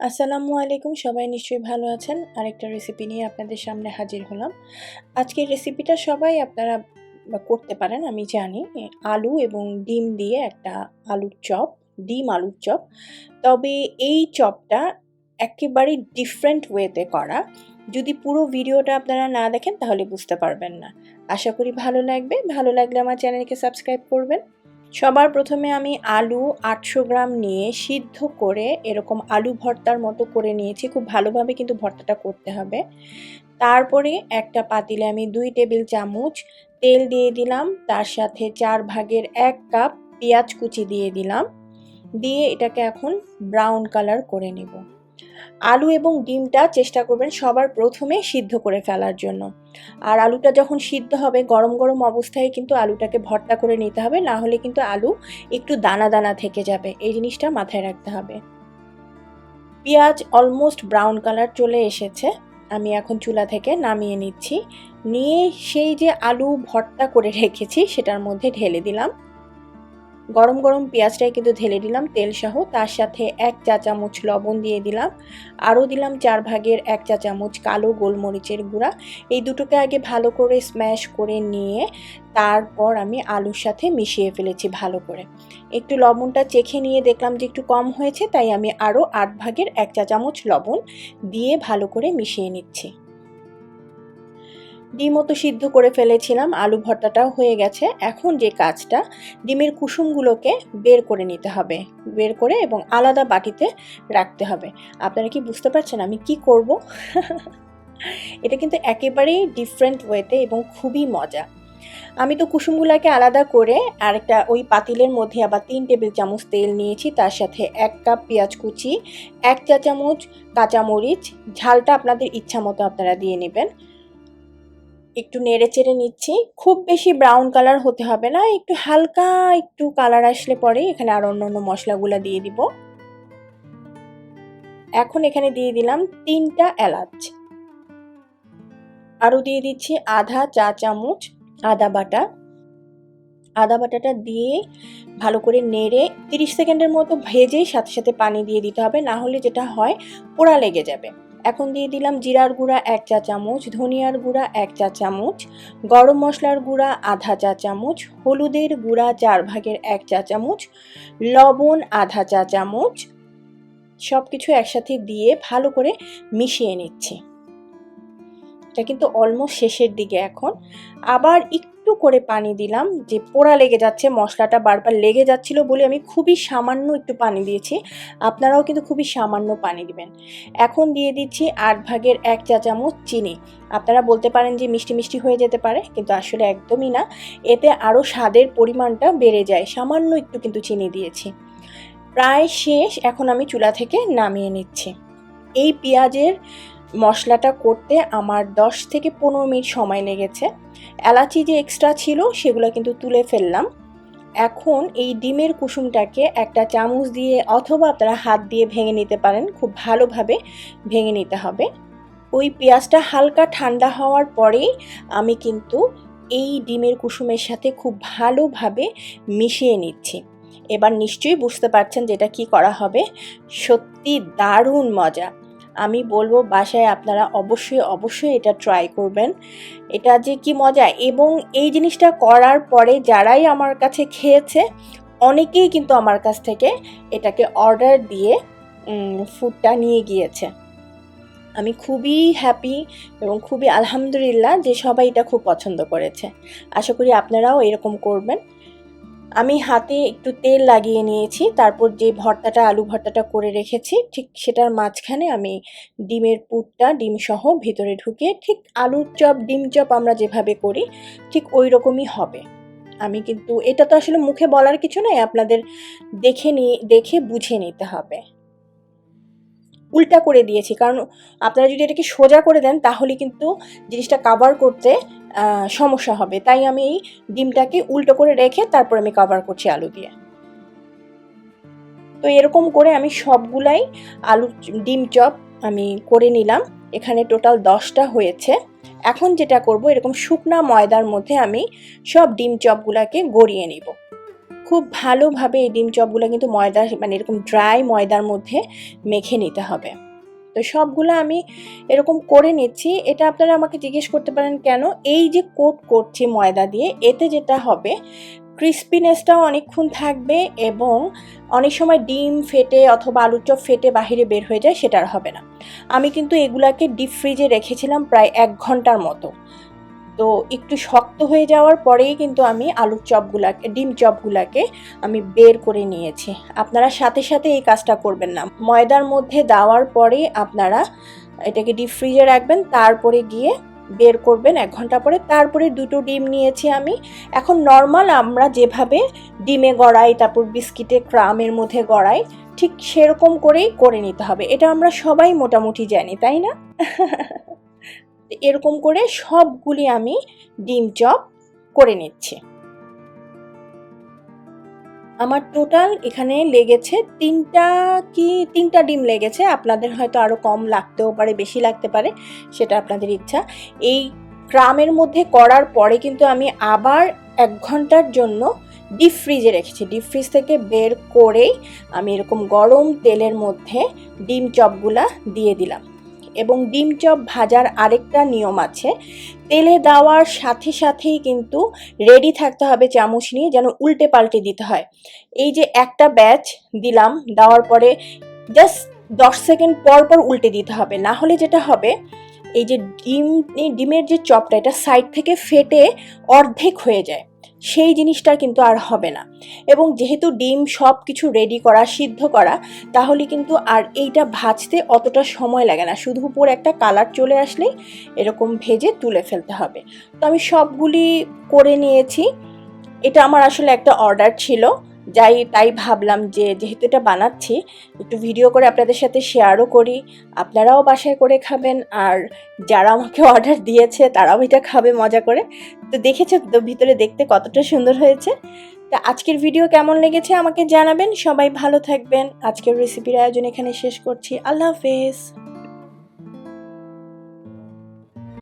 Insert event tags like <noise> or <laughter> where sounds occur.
আসসালামু আলাইকুম, সবাই নিশ্চয়ই ভালো আছেন। আরেকটা রেসিপি নিয়ে আপনাদের সামনে হাজির হলাম। আজকের রেসিপিটা সবাই আপনারা করতে পারেন, আমি জানি। আলু এবং ডিম দিয়ে একটা আলুর চপ, ডিম আলুর চপ। তবে এই চপটা একেবারে ডিফারেন্ট ওয়েতে করা। যদি পুরো ভিডিওটা আপনারা না দেখেন, তাহলে বুঝতে পারবেন না। আশা করি ভালো লাগবে। ভালো লাগলে আমার চ্যানেলকে সাবস্ক্রাইব করবেন। সবার প্রথমে আমি আলু আটশো গ্রাম নিয়ে সিদ্ধ করে এরকম আলু ভর্তার মতো করে নিয়েছি। খুব ভালোভাবে কিন্তু ভর্তাটা করতে হবে। তারপরে একটা পাতিলে আমি দুই টেবিল চামচ তেল দিয়ে দিলাম। তার সাথে চার ভাগের এক কাপ পেঁয়াজ কুচি দিয়ে দিলাম। দিয়ে এটাকে এখন ব্রাউন কালার করে নেব। আলু এবং ডিমটা চেষ্টা করবেন সবার প্রথমে সিদ্ধ করে ফেলার জন্য। আর আলুটা যখন সিদ্ধ হবে, গরম গরম অবস্থায় কিন্তু আলুটাকে ভর্তা করে নিতে হবে, না হলে কিন্তু আলু একটু দানা দানা থেকে যাবে। এই জিনিসটা মাথায় রাখতে হবে। পেঁয়াজ অলমোস্ট ব্রাউন কালার চলে এসেছে। আমি এখন চুলা থেকে নামিয়ে নিচ্ছি। নিয়ে সেই যে আলু ভর্তা করে রেখেছি, সেটার মধ্যে ঢেলে দিলাম। গরম গরম পেঁয়াজটাই কিন্তু ঢেলে দিলাম, তেল সহ। তার সাথে এক চা চামচ লবণ দিয়ে দিলাম। আরও দিলাম চার ভাগের এক চা চামচ কালো গোলমরিচের গুঁড়া। এই দুটোকে আগে ভালো করে স্ম্যাশ করে নিয়ে তারপর আমি আলুর সাথে মিশিয়ে ফেলেছি ভালো করে। একটু লবণটা চেখে নিয়ে দেখলাম যে একটু কম হয়েছে, তাই আমি আরও আট ভাগের এক চা চামচ লবণ দিয়ে ভালো করে মিশিয়ে নিচ্ছি। ডিমও তো সিদ্ধ করে ফেলেছিলাম, আলু ভর্তাটাও হয়ে গেছে। এখন যে কাজটা, ডিমের কুসুমগুলোকে বের করে নিতে হবে। বের করে এবং আলাদা বাটিতে রাখতে হবে। আপনারা কি বুঝতে পারছেন আমি কি করব? এটা কিন্তু একেবারেই ডিফারেন্ট ওয়েতে এবং খুবই মজা। আমি তো কুসুমগুলাকে আলাদা করে আরেকটা ওই পাতিলের মধ্যে আবার তিন টেবিল চামচ তেল নিয়েছি, তার সাথে এক কাপ পেঁয়াজ কুচি, এক চা চামচ কাঁচামরিচ, ঝালটা আপনাদের ইচ্ছা মতো আপনারা দিয়ে নেবেন। একটু নেড়ে চেড়ে নিচ্ছি। খুব বেশি ব্রাউন কালার হতে হবে না, একটু হালকা একটু কালার আসলে পরে এখানে আর অন্য অন্য মশলাগুলো দিয়ে দিব। এখন এখানে দিয়ে দিলাম তিনটা এলাচ। আরও দিয়ে দিচ্ছি আধা চা চামচ আদা বাটা। আদা বাটাটা দিয়ে ভালো করে নেড়ে তিরিশ সেকেন্ডের মতো ভেজেই সাথে সাথে পানি দিয়ে দিতে হবে, না হলে যেটা হয় পোড়া লেগে যাবে। এখন দিয়ে দিলাম জিরার গুঁড়া এক চা চামচ, ধনিয়ার গুঁড়া এক চা চামচ, গরম মশলার গুঁড়া আধা চা চামচ, হলুদের গুঁড়া চার ভাগের এক চা চামচ, লবণ আধা চা চামচ সব কিছু একসাথে দিয়ে ভালো করে মিশিয়ে নিচ্ছি। এটা কিন্তু অলমোস্ট শেষের দিকে এখন। আবার একটু করে পানি দিলাম। যে পোড়া লেগে যাচ্ছে, মশলাটা বারবার লেগে যাচ্ছিল বলে আমি খুবই সামান্য একটু পানি দিয়েছি। আপনারাও কিন্তু খুবই সামান্য পানি দিবেন। এখন দিয়ে দিচ্ছি আট ভাগের এক চা চামচ চিনি। আপনারা বলতে পারেন যে মিষ্টি মিষ্টি হয়ে যেতে পারে, কিন্তু আসলে একদমই না। এতে আরও স্বাদের পরিমাণটা বেড়ে যায়। সামান্য একটু কিন্তু চিনি দিয়েছি। প্রায় শেষ। এখন আমি চুলা থেকে নামিয়ে নিচ্ছি। এই পেঁয়াজের মশলাটা করতে আমার 10 থেকে পনেরো মিনিট সময় লেগেছে। এলাচি যে এক্সট্রা ছিল সেগুলো কিন্তু তুলে ফেললাম। এখন এই ডিমের কুসুমটাকে একটা চামচ দিয়ে অথবা আপনারা হাত দিয়ে ভেঙে নিতে পারেন, খুব ভালোভাবে ভেঙে নিতে হবে। ওই পেঁয়াজটা হালকা ঠান্ডা হওয়ার পরেই আমি কিন্তু এই ডিমের কুসুমের সাথে খুব ভালোভাবে মিশিয়ে নিচ্ছি। এবার নিশ্চয়ই বুঝতে পারছেন যেটা কি করা হবে। সত্যি দারুণ মজা। আমি বলব বাসায় আপনারা অবশ্যই অবশ্যই এটা ট্রাই করবেন। এটা যে কি মজা। এবং এই জিনিসটা করার পরে যারাই আমার কাছে খেয়েছে, অনেকেই কিন্তু আমার কাছ থেকে এটাকে অর্ডার দিয়ে ফুডটা নিয়ে গিয়েছে। আমি খুবই হ্যাপি এবং খুবই আলহামদুলিল্লাহ যে সবাই এটা খুব পছন্দ করেছে। আশা করি আপনারাও এরকম করবেন। আমি হাতে একটু তেল লাগিয়ে নিয়েছি, তারপর যে ভর্তাটা, আলু ভর্তাটা করে রেখেছি, ঠিক সেটার মাঝখানে আমি ডিমের পুরটা ডিম সহ ভিতরে ঢুকে ঠিক আলুর চপ, ডিম চপ আমরা যেভাবে করি, ঠিক ওই রকমই হবে। আমি কিন্তু, এটা তো আসলে মুখে বলার কিছু নয়, আপনাদের দেখে নিয়ে দেখে বুঝে নিতে হবে। উল্টা করে দিয়েছি। কারণ আপনারা যদি এটাকে সোজা করে দেন, তাহলে কিন্তু জিনিসটা কাভার করতে সমস্যা হবে। তাই আমি এই ডিমটাকে উল্টো করে রেখে তারপর আমি কাভার করছি আলু দিয়ে। তো এরকম করে আমি সবগুলাই আলু ডিম চপ আমি করে নিলাম। এখানে টোটাল দশটা হয়েছে। এখন যেটা করব, এরকম শুকনা ময়দার মধ্যে আমি সব ডিম চপগুলাকে গড়িয়ে নিব। খুব ভালোভাবে এই ডিম চপগুলো কিন্তু ময়দা মানে এরকম ড্রাই ময়দার মধ্যে মেখে নিতে হবে। তো সবগুলো আমি এরকম করে নিচ্ছি। এটা আপনারা আমাকে জিজ্ঞেস করতে পারেন, কেন? এই যে কোট করছি ময়দা দিয়ে, এতে যেটা হবে ক্রিস্পিনেসটাও অনেকক্ষণ থাকবে এবং অনেক সময় ডিম ফেটে অথবা আলুর চপ ফেটে বাহিরে বের হয়ে যায়, সেটা আর হবে না। আমি কিন্তু এগুলাকে ডিপ ফ্রিজে রেখেছিলাম প্রায় এক ঘণ্টার মতো। তো একটু শক্ত হয়ে যাওয়ার পরেই কিন্তু আমি আলুর চপগুলাকে, ডিম চপগুলাকে আমি বের করে নিয়েছি। আপনারা সাথে সাথে এই কাজটা করবেন না। ময়দার মধ্যে দেওয়ার পরে আপনারা এটাকে ডিপ ফ্রিজে রাখবেন, তারপরে গিয়ে বের করবেন এক ঘণ্টা পরে। তারপরে দুটো ডিম নিয়েছি আমি। এখন নর্মাল আমরা যেভাবে ডিমে গড়াই, তারপর বিস্কিটে ক্রামের মধ্যে গড়াই, ঠিক সেরকম করেই করে নিতে হবে। এটা আমরা সবাই মোটামুটি জানি, তাই না? <laughs> এরকম করে সবগুলি আমি ডিম চপ করে নিচ্ছি। আমার টোটাল এখানে লেগেছে তিনটা কি, তিনটা ডিম লেগেছে। আপনাদের হয়তো আরও কম লাগতেও পারে, বেশি লাগতে পারে, সেটা আপনাদের ইচ্ছা। এই ক্রামের মধ্যে করার পরে কিন্তু আমি আবার এক ঘণ্টার জন্য ডিপ ফ্রিজে রেখেছি। ডিপ ফ্রিজ থেকে বের করেই আমি এরকম গরম তেলের মধ্যে ডিম চপগুলা দিয়ে দিলাম। এবং ডিম চপ ভাজার আরেকটা নিয়ম আছে। তেলে দেওয়ার সাথে সাথেই কিন্তু রেডি থাকতে হবে চামচ নিয়ে যেন উল্টে পাল্টে দিতে হয়। এই যে একটা ব্যাচ দিলাম, দেওয়ার পরে জাস্ট দশ সেকেন্ড পর পর উল্টে দিতে হবে। না হলে যেটা হবে, এই যে ডিম ডিমের যে চপটা, এটা সাইড থেকে ফেটে অর্ধেক হয়ে যায়। সেই জিনিসটা কিন্তু আর হবে না। এবং যেহেতু ডিম সব কিছু রেডি করা, সিদ্ধ করা, তাহলে কিন্তু আর এইটা ভাজতে অতটা সময় লাগে না। শুধু উপর একটা কালার চলে আসলেই এরকম ভেজে তুলে ফেলতে হবে। তো আমি সবগুলি করে নিয়েছি। এটা আমার আসলে একটা অর্ডার ছিল। যাই, তাই ভাবলাম যে যেহেতু এটা বানাচ্ছি, একটু ভিডিও করে আপনাদের সাথে শেয়ারও করি। আপনারাও বাসায় করে খাবেন, আর যারা আমাকে অর্ডার দিয়েছে, তারাও এটা খাবে মজা করে। তো দেখেছ তো ভিতরে দেখতে কতটা সুন্দর হয়েছে। তা আজকের ভিডিও কেমন লেগেছে আমাকে জানাবেন। সবাই ভালো থাকবেন। আজকের রেসিপির আয়োজন এখানে শেষ করছি। আল্লাহ হাফেজ।